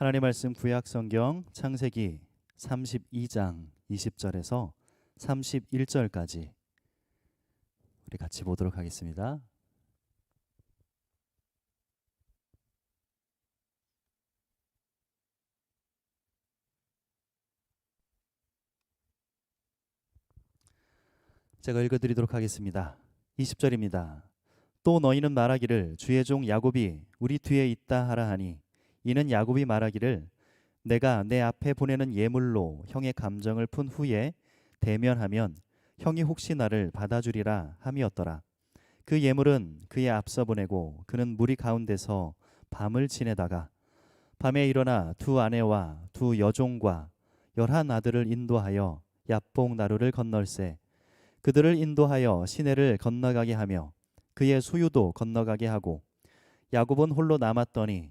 하나님 말씀 구약 성경 창세기 32장 20절에서 31절까지 우리 같이 보도록 하겠습니다. 제가 읽어드리도록 하겠습니다. 20절입니다. 또 너희는 말하기를 주의 종 야곱이 우리 뒤에 있다 하라 하니 이는 야곱이 말하기를 내가 내 앞에 보내는 예물로 형의 감정을 푼 후에 대면하면 형이 혹시 나를 받아주리라 함이었더라. 그 예물은 그의 앞서 보내고 그는 무리 가운데서 밤을 지내다가 밤에 일어나 두 아내와 두 여종과 열한 아들을 인도하여 야뽕 나루를 건널세 그들을 인도하여 시내를 건너가게 하며 그의 수유도 건너가게 하고 야곱은 홀로 남았더니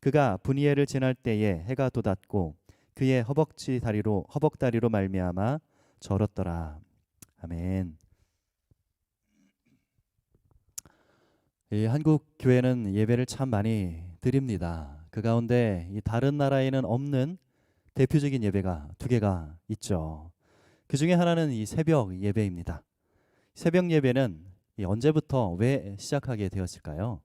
그가 분이엘을 지날 때에 해가 돋았고 그의 허벅지 다리로 허벅 다리로 말미암아 절었더라. 아멘. 이 한국 교회는 예배를 참 많이 드립니다. 그 가운데 이 다른 나라에는 없는 대표적인 예배가 두 개가 있죠. 그 중에 하나는 이 새벽 예배입니다. 새벽 예배는 언제부터 왜 시작하게 되었을까요?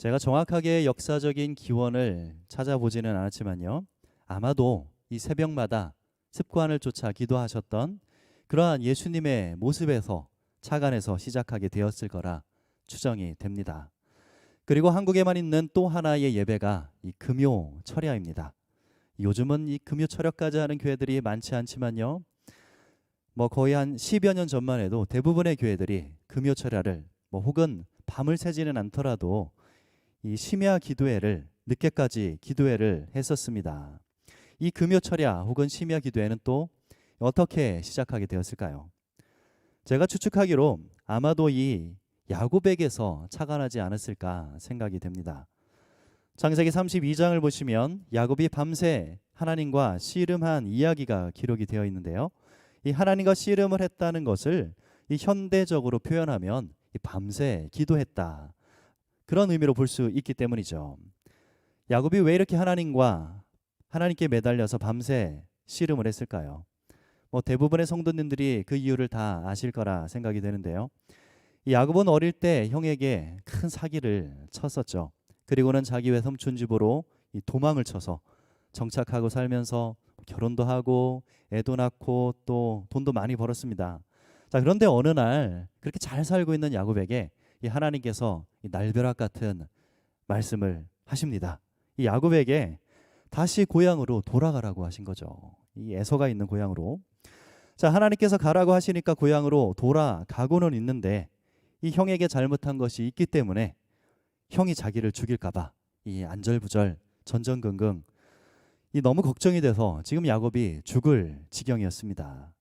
제가 정확하게 역사적인 기원을 찾아보지는 않았지만요. 아마도 이 새벽마다 습관을 쫓아 기도하셨던 그러한 예수님의 모습에서 차관에서 시작하게 되었을 거라 추정이 됩니다. 그리고 한국에만 있는 또 하나의 예배가 이 금요 철야입니다. 요즘은 이 금요 철야까지 하는 교회들이 많지 않지만요. 뭐 거의 한 10여 년 전만 해도 대부분의 교회들이 금요 철야를 뭐 혹은 밤을 새지는 않더라도 이 심야 기도회를 늦게까지 기도회를 했었습니다. 이 금요 철야 혹은 심야 기도회는 또 어떻게 시작하게 되었을까요? 제가 추측하기로 아마도 이 야곱에게서 착안하지 않았을까 생각이 됩니다. 창세기 32장을 보시면 야곱이 밤새 하나님과 씨름한 이야기가 기록이 되어 있는데요. 이 하나님과 씨름을 했다는 것을 이 현대적으로 표현하면 이 밤새 기도했다. 그런 의미로 볼 수 있기 때문이죠. 야곱이 왜 이렇게 하나님과 하나님께 매달려서 밤새 씨름을 했을까요? 뭐 대부분의 성도님들이 그 이유를 다 아실 거라 생각이 되는데요. 이 야곱은 어릴 때 형에게 큰 사기를 쳤었죠. 그리고는 자기 외삼촌 집으로 이 도망을 쳐서 정착하고 살면서 결혼도 하고 애도 낳고 또 돈도 많이 벌었습니다. 자, 그런데 어느 날 그렇게 잘 살고 있는 야곱에게 이 하나님께서 이 날벼락 같은 말씀을 하십니다. 이 야곱에게 다시 고향으로 돌아가라고 하신 거죠. 이 에서가 있는 고향으로. 자, 하나님께서 가라고 하시니까 고향으로 돌아가고는 있는데 이 형에게 잘못한 것이 있기 때문에 형이 자기를 죽일까봐 이 안절부절 전전긍긍 이 너무 걱정이 돼서 지금 야곱이 죽을 지경이었습니다.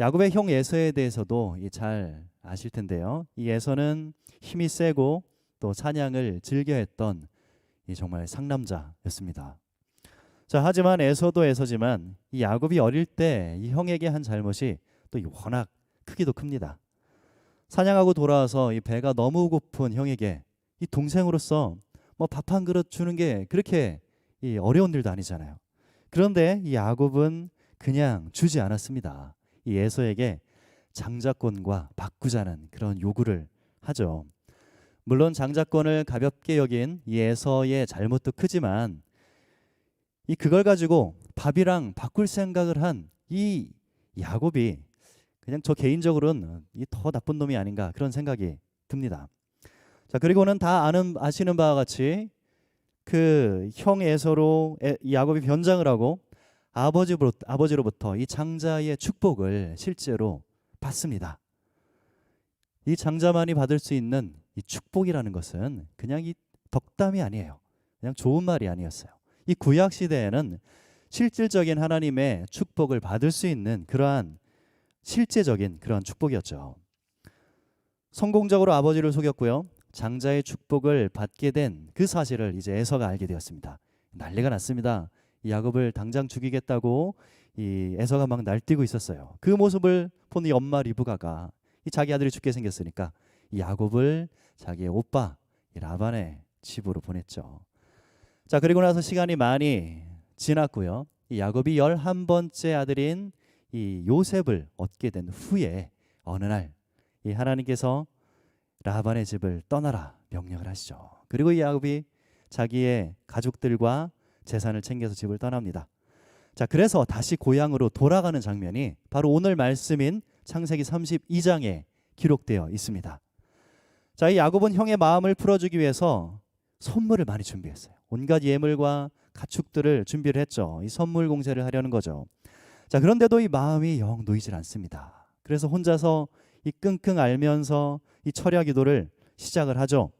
야곱의 형 에서에 대해서도 잘 아실 텐데요. 이 에서는 힘이 세고 또 사냥을 즐겨했던 이 정말 상남자였습니다. 자, 하지만 에서도 에서지만 이 야곱이 어릴 때 이 형에게 한 잘못이 또 워낙 크기도 큽니다. 사냥하고 돌아와서 이 배가 너무 고픈 형에게 이 동생으로서 뭐 밥 한 그릇 주는 게 그렇게 이 어려운 일도 아니잖아요. 그런데 이 야곱은 그냥 주지 않았습니다. 이 에서에게 장자권과 바꾸자는 그런 요구를 하죠. 물론 장자권을 가볍게 여긴 이 에서의 잘못도 크지만 이 그걸 가지고 밥이랑 바꿀 생각을 한 이 야곱이 그냥 저 개인적으로는 이 더 나쁜 놈이 아닌가 그런 생각이 듭니다. 자 그리고는 다 아는 아시는 바와 같이 그 형 에서로 야곱이 변장을 하고 아버지로 아버지로부터 이 장자의 축복을 실제로 받습니다. 이 장자만이 받을 수 있는 이 축복이라는 것은 그냥 이 덕담이 아니에요. 그냥 좋은 말이 아니었어요. 이 구약 시대에는 실질적인 하나님의 축복을 받을 수 있는 그러한 실제적인 그런 축복이었죠. 성공적으로 아버지를 속였고요. 장자의 축복을 받게 된 그 사실을 이제 에서가 알게 되었습니다. 난리가 났습니다. 이 야곱을 당장 죽이겠다고 이 에서가 막 날뛰고 있었어요. 그 모습을 본 이 엄마 리브가가 이 자기 아들이 죽게 생겼으니까 이 야곱을 자기의 오빠 이 라반의 집으로 보냈죠. 자 그리고 나서 시간이 많이 지났고요. 이 야곱이 열한 번째 아들인 이 요셉을 얻게 된 후에 어느 날 이 하나님께서 라반의 집을 떠나라 명령을 하시죠. 그리고 이 야곱이 자기의 가족들과 재산을 챙겨서 집을 떠납니다. 자, 그래서 다시 고향으로 돌아가는 장면이 바로 오늘 말씀인 창세기 32장에 기록되어 있습니다. 자, 이 야곱은 형의 마음을 풀어주기 위해서 선물을 많이 준비했어요. 온갖 예물과 가축들을 준비를 했죠. 이 선물 공세를 하려는 거죠. 자, 그런데도 이 마음이 영 놓이질 않습니다. 그래서 혼자서 이 끙끙 앓면서 이 철야 기도를 시작을 하죠.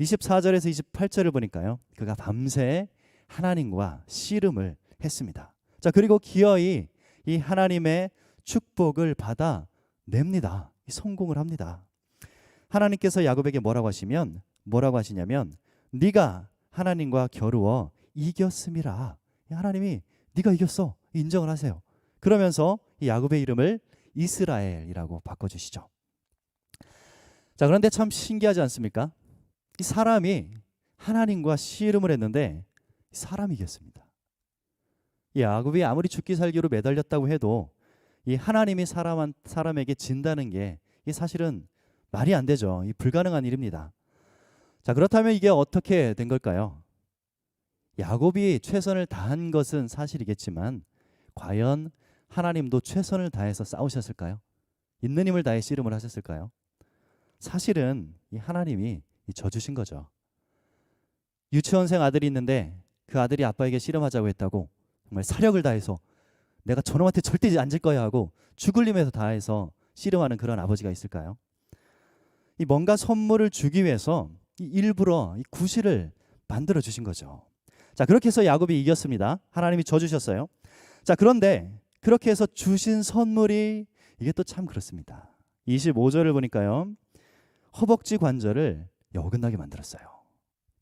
24절에서 28절을 보니까요. 그가 밤새 하나님과 씨름을 했습니다. 자, 그리고 기어이 이 하나님의 축복을 받아 냅니다. 이 성공을 합니다. 하나님께서 야곱에게 뭐라고 하시면 뭐라고 하시냐면 네가 하나님과 겨루어 이겼음이라. 이 하나님이 네가 이겼어. 인정을 하세요. 그러면서 이 야곱의 이름을 이스라엘이라고 바꿔 주시죠. 자, 그런데 참 신기하지 않습니까? 이 사람이 하나님과 씨름을 했는데 사람이 이겼습니다. 이 야곱이 아무리 죽기 살기로 매달렸다고 해도 이 하나님이 사람 사람에게 진다는 게 이 사실은 말이 안 되죠. 이 불가능한 일입니다. 자, 그렇다면 이게 어떻게 된 걸까요? 야곱이 최선을 다한 것은 사실이겠지만 과연 하나님도 최선을 다해서 싸우셨을까요? 있는 힘을 다해 씨름을 하셨을까요? 사실은 이 하나님이 이 져주신 거죠. 유치원생 아들이 있는데 그 아들이 아빠에게 씨름하자고 했다고 정말 사력을 다해서 내가 저놈한테 절대 앉을 거야 하고 죽을 힘에서 다해서 씨름하는 그런 아버지가 있을까요? 이 뭔가 선물을 주기 위해서 이 일부러 이 구실을 만들어 주신 거죠. 자 그렇게 해서 야곱이 이겼습니다. 하나님이 져 주셨어요. 자 그런데 그렇게 해서 주신 선물이 이게 또 참 그렇습니다. 25절을 보니까요. 허벅지 관절을 어긋나게 만들었어요.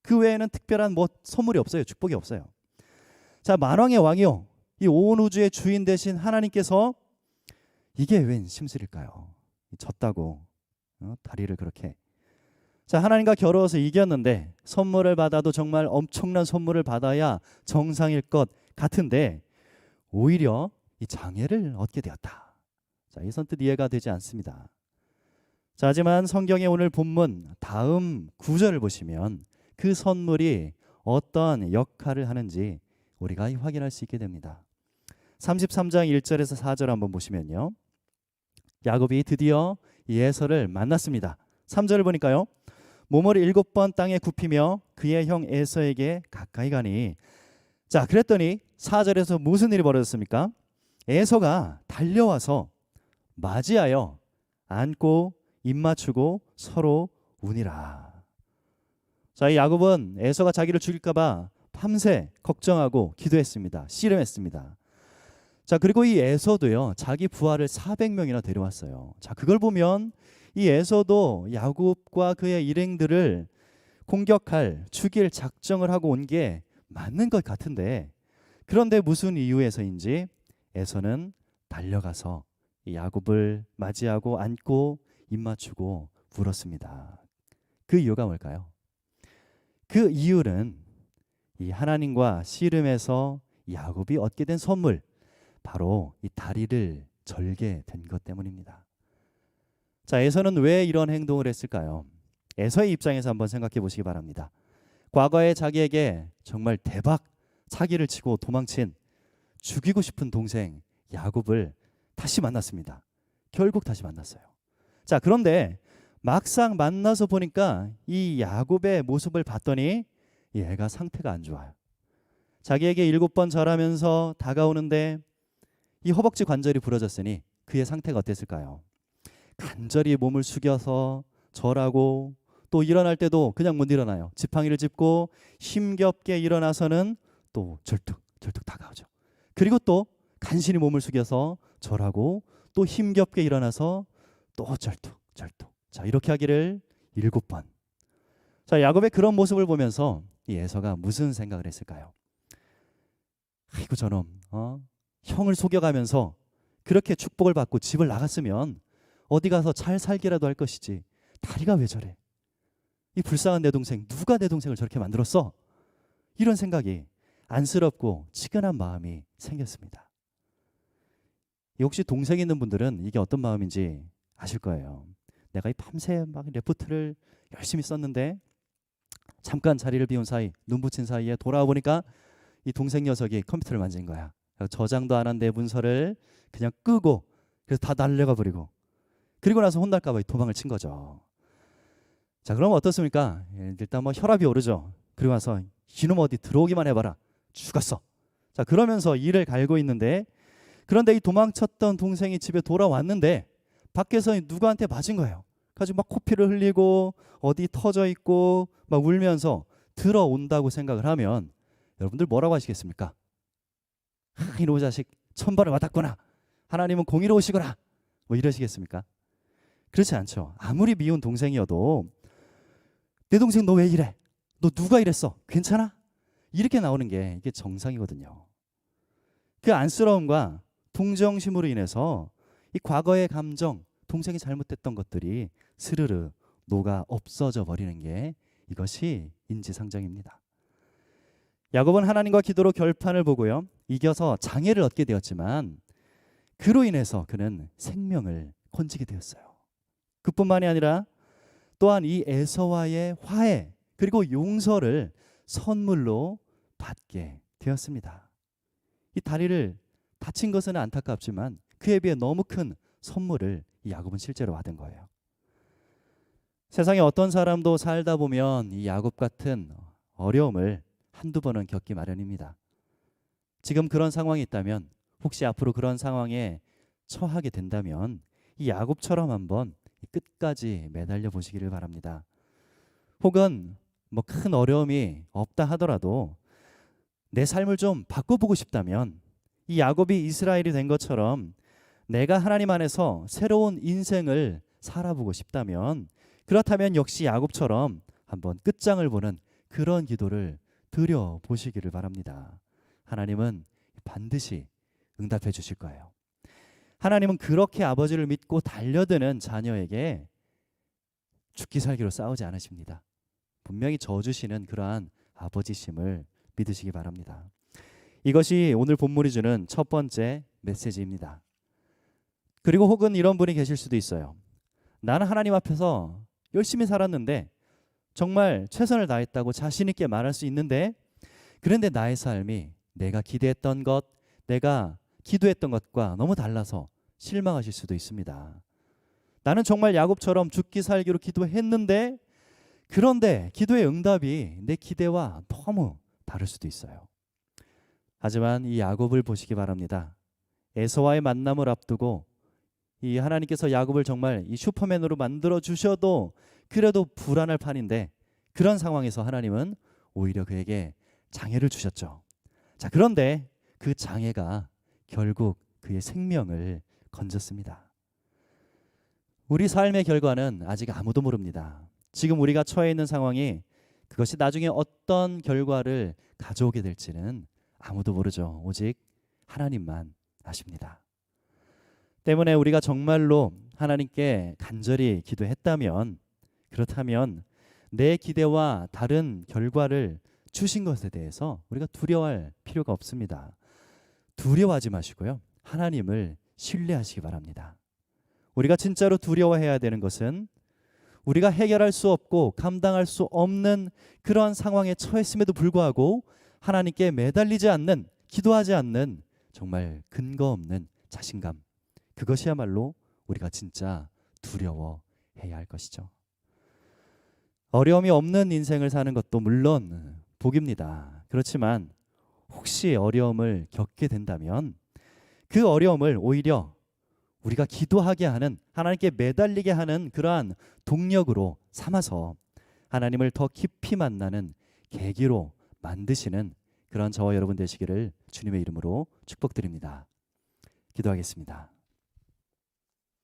그 외에는 특별한 뭐 선물이 없어요. 축복이 없어요. 자, 만왕의 왕이요. 이 온 우주의 주인 되신 하나님께서 이게 웬 심술일까요? 졌다고 어? 다리를 그렇게 자 하나님과 겨루어서 이겼는데 선물을 받아도 정말 엄청난 선물을 받아야 정상일 것 같은데 오히려 이 장애를 얻게 되었다. 자, 이 선뜻 이해가 되지 않습니다. 자, 하지만 성경의 오늘 본문 다음 구절을 보시면 그 선물이 어떤 역할을 하는지 우리가 확인할 수 있게 됩니다. 33장 1절에서 4절 한번 보시면요. 야곱이 드디어 예서를 만났습니다. 3절을 보니까요. 몸을 일곱 번 땅에 굽히며 그의 형 에서에게 가까이 가니 자 그랬더니 4절에서 무슨 일이 벌어졌습니까? 에서가 달려와서 맞이하여 안고 입 맞추고 서로 우니라. 자, 이 야곱은 에서가 자기를 죽일까봐 밤새 걱정하고 기도했습니다. 씨름했습니다. 자, 그리고 이 에서도요, 자기 부하를 400명이나 데려왔어요. 자, 그걸 보면 이 에서도 야곱과 그의 일행들을 공격할, 죽일 작정을 하고 온 게 맞는 것 같은데, 그런데 무슨 이유에서인지 에서는 달려가서 이 야곱을 맞이하고 안고 입 맞추고 울었습니다. 그 이유가 뭘까요? 그 이유는 이 하나님과 씨름에서 야곱이 얻게 된 선물 바로 이 다리를 절게 된것 때문입니다. 자, 에서는 왜 이런 행동을 했을까요? 에서의 입장에서 한번 생각해 보시기 바랍니다. 과거에 자기에게 정말 대박 사기를 치고 도망친 죽이고 싶은 동생 야곱을 다시 만났습니다. 결국 다시 만났어요. 자, 그런데 막상 만나서 보니까 이 야곱의 모습을 봤더니 얘가 상태가 안 좋아요. 자기에게 일곱 번 절하면서 다가오는데 이 허벅지 관절이 부러졌으니 그의 상태가 어땠을까요? 간절히 몸을 숙여서 절하고 또 일어날 때도 그냥 못 일어나요. 지팡이를 짚고 힘겹게 일어나서는 또 절뚝 절뚝 다가오죠. 그리고 또 간신히 몸을 숙여서 절하고 또 힘겹게 일어나서 또 절뚝 절뚝. 자 이렇게 하기를 일곱 번. 자 야곱의 그런 모습을 보면서 이 에서가 무슨 생각을 했을까요? 아이고 저놈, 어? 형을 속여가면서 그렇게 축복을 받고 집을 나갔으면 어디 가서 잘 살기라도 할 것이지. 다리가 왜 저래? 이 불쌍한 내 동생 누가 내 동생을 저렇게 만들었어? 이런 생각이 안쓰럽고 치근한 마음이 생겼습니다. 혹시 동생 있는 분들은 이게 어떤 마음인지 아실 거예요. 내가 이 밤새 막 레포트를 열심히 썼는데 잠깐 자리를 비운 사이 눈 붙인 사이에 돌아와 보니까 이 동생 녀석이 컴퓨터를 만진 거야. 저장도 안 한 내 문서를 그냥 끄고 그래서 다 날려가 버리고 그리고 나서 혼날까 봐 도망을 친 거죠. 자, 그럼 어떻습니까? 예, 일단 뭐 혈압이 오르죠. 그리고 나서 이놈 어디 들어오기만 해봐라. 죽었어. 자, 그러면서 이를 갈고 있는데 그런데 이 도망쳤던 동생이 집에 돌아왔는데 밖에서 누구한테 맞은 거예요. 가지고 막 코피를 흘리고 어디 터져 있고 막 울면서 들어온다고 생각을 하면 여러분들 뭐라고 하시겠습니까? 아, 이놈의 자식 천벌을 받았구나. 하나님은 공의로우시구나. 뭐 이러시겠습니까? 그렇지 않죠. 아무리 미운 동생이어도 내 동생 너 왜 이래? 너 누가 이랬어? 괜찮아? 이렇게 나오는 게 이게 정상이거든요. 그 안쓰러움과 동정심으로 인해서 이 과거의 감정, 동생이 잘못했던 것들이 스르르 녹아 없어져 버리는 게 이것이 인지상정입니다. 야곱은 하나님과 기도로 결판을 보고요. 이겨서 장애를 얻게 되었지만 그로 인해서 그는 생명을 건지게 되었어요. 그뿐만이 아니라 또한 이 에서와의 화해 그리고 용서를 선물로 받게 되었습니다. 이 다리를 다친 것은 안타깝지만 그에 비해 너무 큰 선물을 이 야곱은 실제로 받은 거예요. 세상에 어떤 사람도 살다 보면 이 야곱 같은 어려움을 한두 번은 겪기 마련입니다. 지금 그런 상황이 있다면 혹시 앞으로 그런 상황에 처하게 된다면 이 야곱처럼 한번 끝까지 매달려 보시기를 바랍니다. 혹은 뭐 큰 어려움이 없다 하더라도 내 삶을 좀 바꿔보고 싶다면 이 야곱이 이스라엘이 된 것처럼 내가 하나님 안에서 새로운 인생을 살아보고 싶다면 그렇다면 역시 야곱처럼 한번 끝장을 보는 그런 기도를 드려 보시기를 바랍니다. 하나님은 반드시 응답해 주실 거예요. 하나님은 그렇게 아버지를 믿고 달려드는 자녀에게 죽기 살기로 싸우지 않으십니다. 분명히 져주시는 그러한 아버지심을 믿으시기 바랍니다. 이것이 오늘 본문이 주는 첫 번째 메시지입니다. 그리고 혹은 이런 분이 계실 수도 있어요. 나는 하나님 앞에서 열심히 살았는데 정말 최선을 다했다고 자신 있게 말할 수 있는데 그런데 나의 삶이 내가 기대했던 것, 내가 기도했던 것과 너무 달라서 실망하실 수도 있습니다. 나는 정말 야곱처럼 죽기 살기로 기도했는데 그런데 기도의 응답이 내 기대와 너무 다를 수도 있어요. 하지만 이 야곱을 보시기 바랍니다. 에서와의 만남을 앞두고 이 하나님께서 야곱을 정말 이 슈퍼맨으로 만들어 주셔도 그래도 불안할 판인데 그런 상황에서 하나님은 오히려 그에게 장애를 주셨죠. 자, 그런데 그 장애가 결국 그의 생명을 건졌습니다. 우리 삶의 결과는 아직 아무도 모릅니다. 지금 우리가 처해 있는 상황이 그것이 나중에 어떤 결과를 가져오게 될지는 아무도 모르죠. 오직 하나님만 아십니다. 때문에 우리가 정말로 하나님께 간절히 기도했다면 그렇다면 내 기대와 다른 결과를 주신 것에 대해서 우리가 두려워할 필요가 없습니다. 두려워하지 마시고요. 하나님을 신뢰하시기 바랍니다. 우리가 진짜로 두려워해야 되는 것은 우리가 해결할 수 없고 감당할 수 없는 그러한 상황에 처했음에도 불구하고 하나님께 매달리지 않는 기도하지 않는 정말 근거 없는 자신감 그것이야말로 우리가 진짜 두려워해야 할 것이죠. 어려움이 없는 인생을 사는 것도 물론 복입니다. 그렇지만 혹시 어려움을 겪게 된다면 그 어려움을 오히려 우리가 기도하게 하는 하나님께 매달리게 하는 그러한 동력으로 삼아서 하나님을 더 깊이 만나는 계기로 만드시는 그런 저와 여러분 되시기를 주님의 이름으로 축복드립니다. 기도하겠습니다.